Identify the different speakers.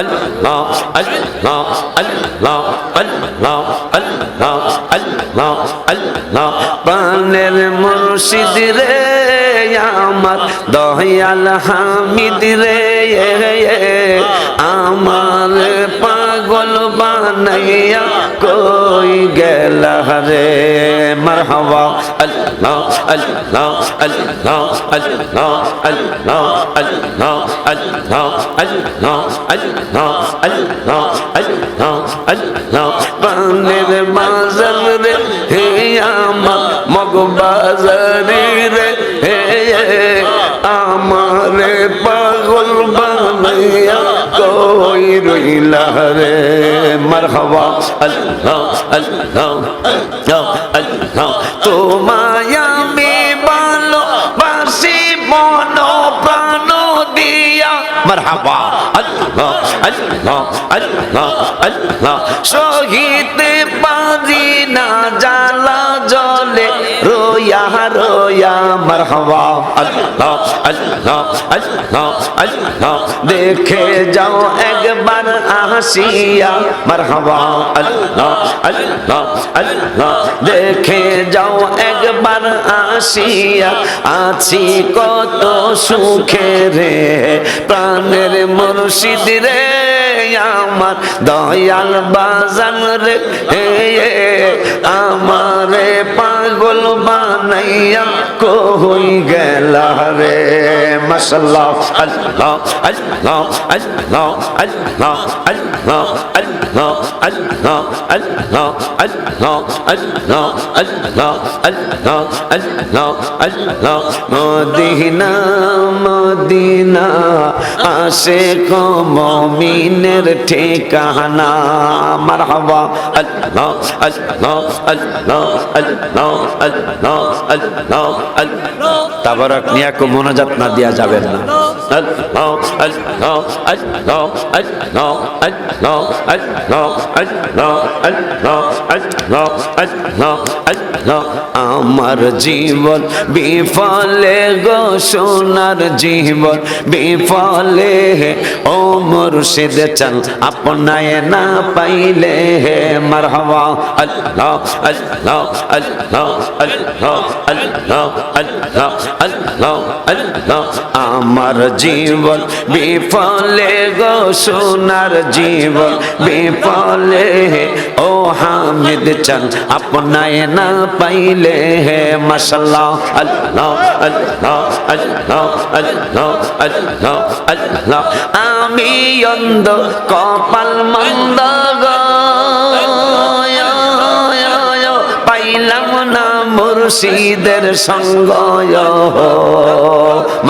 Speaker 1: আল্লাহ আল্লাহ আল্লাহ আল্লাহ আল্লাহ আল্লাহ আল্লাহ প্রাণের মুর্শিদ রে, আমার দয়াল হামিদ রে, আমার পাগল বানাইয়া কই গেল রে? মারহাবা আল্লাহ আল্লাহ আল্লাহ আল্লাহ আল্লাহ আল্লাহ আল্লাহ আল্লাহ আল্লাহ আল্লাহ আল্লাহ আল্লাহ প্রাণের বাজার রে হে আমার মগ বাজারি রে হে আমারে পাগল বানাইয়া কই রইলা রে। মারহাবা, আল্লাহ আল্লাহ আল্লাহ আল্লাহ। তোমায় আমি ভালো বাসি মন প্রাণ দিয়া। মারহাবা, আল্লাহ আল্লাহ আল্লাহ আল্লাহ। সহিতে পারি না জ্বালা মারহাবা, আল্লাহ আল্লাহ আল্লাহ আল্লাহ। দেখে যাও একবার আসিয়া, মারহাবা, আল্লাহ আল্লাহ আল্লাহ। দেখে যাও একবার আসিয়া, আছি কত সুখে রে, প্রাণের মুর্শিদ রে, আমার দয়াল বাজান রে আমারে পাগল বানাইয়া কই গেলা রে। মাসাল্লাহ আল্লাহ আল্লাহ আল্লাহ আল্লাহ আল্লাহ আল্লাহ আল্লাহ আল্লাহ আল্লাহ আল্লাহ আল্লাহ আল্লাহ আল্লাহ আল্লাহ মদিনা মদিনা আসে কো মমিনের ঠিকানা মারহাবা আল্লাহ আল্লাহ মোনাজাত না দেয়া যাবে না আমার জীবন বিফলে গো সোনার জীবন বিফলে ও মুর্শিদ চল আপনায় না পাইলে হে মারহাবা আল্লাহ আল্লাহ আল্লাহ আল্লাহ আল্লাহ আল্লাহ আল্লাহ আল্লাহ আমার জীবন বিফলে গো সোনার জীবন বিফলে ও হামিদ চল আপনায় না পাইলে হে, মশাল্লাহ, আল্লাহ আল্লাহ আল্লাহ আল্লাহ আল্লাহ আল্লাহ। আমি অন্ধ, কপাল মন্দ পাইলাম না মুর্শিদের সঙ্গ